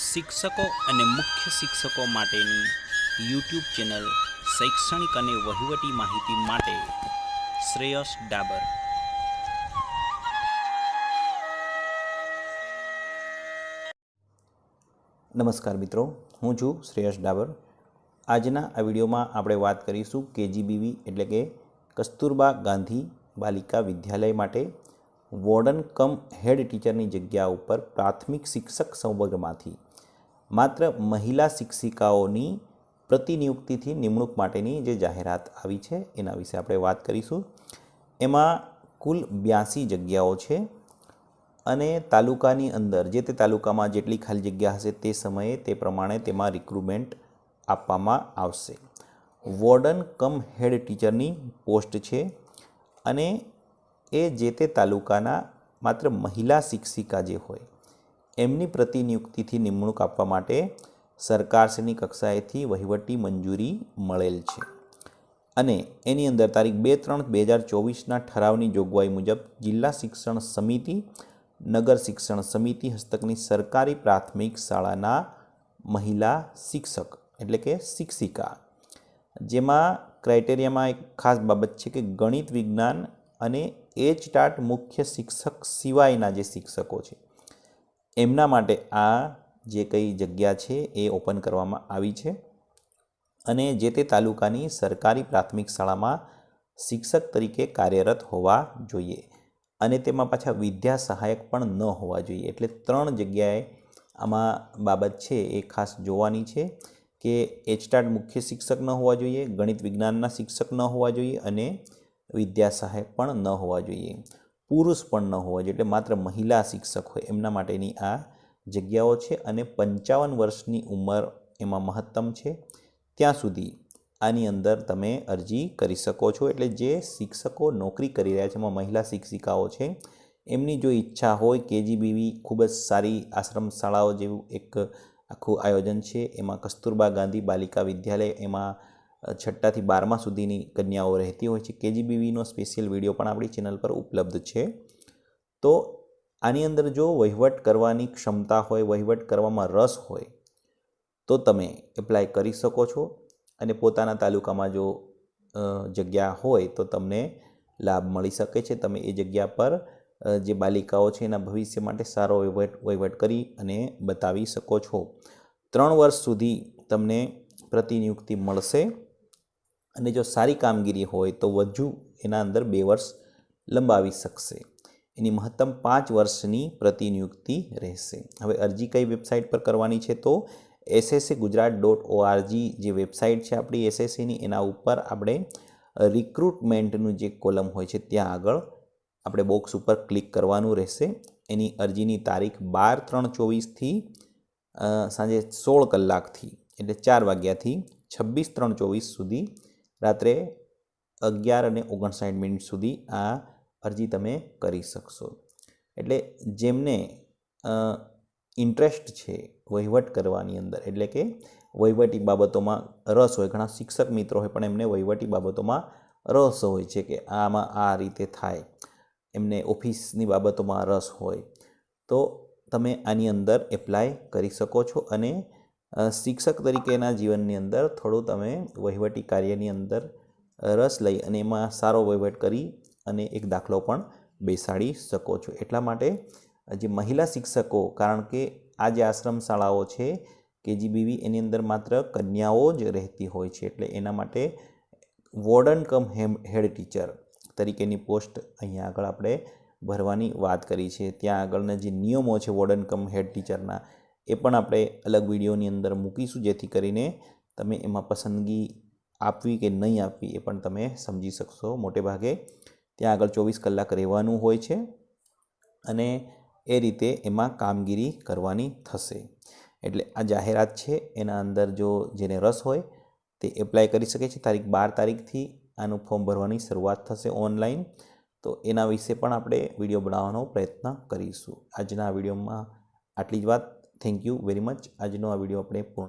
શિક્ષકો અને મુખ્ય શિક્ષકો માટેની યુટ્યુબ ચેનલ શૈક્ષણિક અને વહીવટી માહિતી માટે શ્રેયસ ડાબર. નમસ્કાર મિત્રો, હું છું શ્રેયસ ડાબર. આજના આ વિડીયોમાં આપણે વાત કરીશું કેજીબીવી એટલે કે કસ્તુરબા ગાંધી બાલિકા વિદ્યાલય માટે વોર્ડન કમ હેડ ટીચરની જગ્યા ઉપર પ્રાથમિક શિક્ષક સંવર્ગમાંથી. માત્ર મહિલા શિક્ષિકાઓની પ્રતિનિયુક્તિથી નિમણૂક માટેની જે જાહેરાત આવી છે, એના વિશે આપણે વાત કરીશું. એમાં કુલ બ્યાસી જગ્યાઓ છે અને તાલુકાની અંદર જે તે તાલુકામાં જેટલી ખાલી જગ્યા હશે તે સમયે તે પ્રમાણે તેમાં રિક્રુટમેન્ટ આપવામાં આવશે. વોર્ડન કમ હેડ ટીચરની પોસ્ટ છે અને એ જે તે તાલુકાના માત્ર મહિલા શિક્ષિકા જે હોય એમની પ્રતિનિયુક્તિથી નિમણૂક આપવા માટે સરકારશ્રીની કક્ષાએથી વહીવટી મંજૂરી મળેલ છે. અને એની અંદર તારીખ બે ત્રણ બે હજાર ચોવીસના ઠરાવની જોગવાઈ મુજબ જિલ્લા શિક્ષણ સમિતિ, નગર શિક્ષણ સમિતિ હસ્તકની સરકારી પ્રાથમિક શાળાના મહિલા શિક્ષક એટલે કે શિક્ષિકા. જેમાં ક્રાઇટેરિયામાં એક ખાસ બાબત છે કે ગણિત વિજ્ઞાન અને એચ ટાટ મુખ્ય શિક્ષક સિવાયના જે શિક્ષકો છે. એમના માટે આ જે કંઈ જગ્યા છે એ ઓપન કરવામાં આવી છે અને જે તે તાલુકાની સરકારી પ્રાથમિક શાળામાં શિક્ષક તરીકે કાર્યરત હોવા જોઈએ અને તેમાં પાછા વિદ્યા સહાયક પણ ન હોવા જોઈએ. એટલે ત્રણ જગ્યાએ આમાં બાબત છે એ ખાસ જોવાની છે કે એચટાટ મુખ્ય શિક્ષક ન હોવા જોઈએ, ગણિત વિજ્ઞાનના શિક્ષક ન હોવા જોઈએ અને વિદ્યા સહાયક પણ ન હોવા જોઈએ. પુરુષ પણ ન હોવા જોઈએ. એટલે માત્ર મહિલા શિક્ષક હોય, એમના માટેની આ જગ્યાઓ છે અને પંચાવન વર્ષની ઉંમર એમાં મહત્તમ છે. ત્યાં સુધી આની અંદર તમે અરજી કરી શકો છો. એટલે જે શિક્ષકો નોકરી કરી રહ્યા છે, એમાં મહિલા શિક્ષિકાઓ છે, એમની જો ઈચ્છા હોય, કેજીબીવી ખૂબ જ સારી આશ્રમ શાળાઓ જેવું એક આખું આયોજન છે. એમાં કસ્તુરબા ગાંધી બાલિકા વિદ્યાલય, એમાં છઠ્ઠાથી બારમા સુધીની કન્યાઓ રહેતી હોય છે. કેજીબીવીનો સ્પેશિયલ વીડિયો પણ આપણી ચેનલ પર ઉપલબ્ધ છે. તો આની અંદર જો વહીવટ કરવાની ક્ષમતા હોય, વહીવટ કરવામાં રસ હોય, તો તમે એપ્લાય કરી શકો છો અને પોતાના તાલુકામાં જો જગ્યા હોય તો તમને લાભ મળી શકે છે. તમે એ જગ્યા પર જે બાલિકાઓ છે એના ભવિષ્ય માટે સારો વહીવટ વહીવટ કરી અને બતાવી શકો છો. ત્રણ વર્ષ સુધી તમને પ્રતિનિયુક્તિ મળશે. અને જો સારી કામગીરી હોય તો વધુ એના અંદર બે વર્ષ લંબાવી શકશે. એની મહત્તમ પાંચ વર્ષની પ્રતિનિયુક્તિ રહેશે. હવે અરજી કઈ વેબસાઇટ પર કરવાની છે તો એસએસએ ગુજરાત ડોટ ઓઆરજી જે વેબસાઇટ છે આપણી એસએસસીની એના ઉપર આપણે રિક્રુટમેન્ટનું જે કોલમ હોય છે ત્યાં આગળ આપણે બોક્સ ઉપર ક્લિક કરવાનું રહેશે. એની અરજીની તારીખ બાર ત્રણ ચોવીસથી સાંજે સોળ કલાકથી, એટલે ચાર વાગ્યાથી છવ્વીસ ત્રણ ચોવીસ સુધી રાત્રે અગિયાર અને ઓગણસાઠ મિનિટ સુધી આ અરજી તમે કરી શકશો. એટલે જેમને ઇન્ટરેસ્ટ છે વહીવટ કરવાની અંદર, એટલે કે વહીવટી બાબતોમાં રસ હોય, ઘણા શિક્ષક મિત્રો હોય, પણ એમને વહીવટી બાબતોમાં રસ હોય છે કે આમાં આ રીતે થાય, એમને ઓફિસની બાબતોમાં રસ હોય, તો તમે આની અંદર એપ્લાય કરી શકો છો અને શિક્ષક તરીકેના જીવનની અંદર થોડું તમે વહીવટી કાર્યની અંદર રસ લઈ અને એમાં સારો વહીવટ કરી અને એક દાખલો પણ બેસાડી શકો છો. એટલા માટે જે મહિલા શિક્ષકો, કારણ કે આ જે આશ્રમ શાળાઓ છે કેજીબીવી એની અંદર માત્ર કન્યાઓ જ રહેતી હોય છે, એટલે એના માટે વોર્ડન કમ હેડ ટીચર તરીકેની પોસ્ટ અહીંયા આગળ આપણે ભરવાની વાત કરી છે. ત્યાં આગળના જે નિયમો છે વોર્ડન કમ હેડ ટીચરના એ પણ આપણે અલગ વિડીયોની અંદર મૂકીશું, જેથી કરીને તમે એમાં પસંદગી આપવી કે નહીં આપવી એ પણ તમે સમજી શકશો મોટે ભાગે. ત્યાં આગળ ચોવીસ કલાક રહેવાનું હોય છે અને એ રીતે એમાં કામગીરી કરવાની થશે. એટલે આ જાહેરાત છે, એના અંદર જો જેને રસ હોય તે એપ્લાય કરી શકે છે. તારીખ બાર તારીખથી આનું ફોર્મ ભરવાની શરૂઆત થશે ઓનલાઈન. તો એના વિશે પણ આપણે વીડિયો બનાવવાનો પ્રયત્ન કરીશું. આજના વિડીયોમાં આટલી જ વાત. Thank you very much. આજનો આ વીડિયો આપણે પૂર્ણ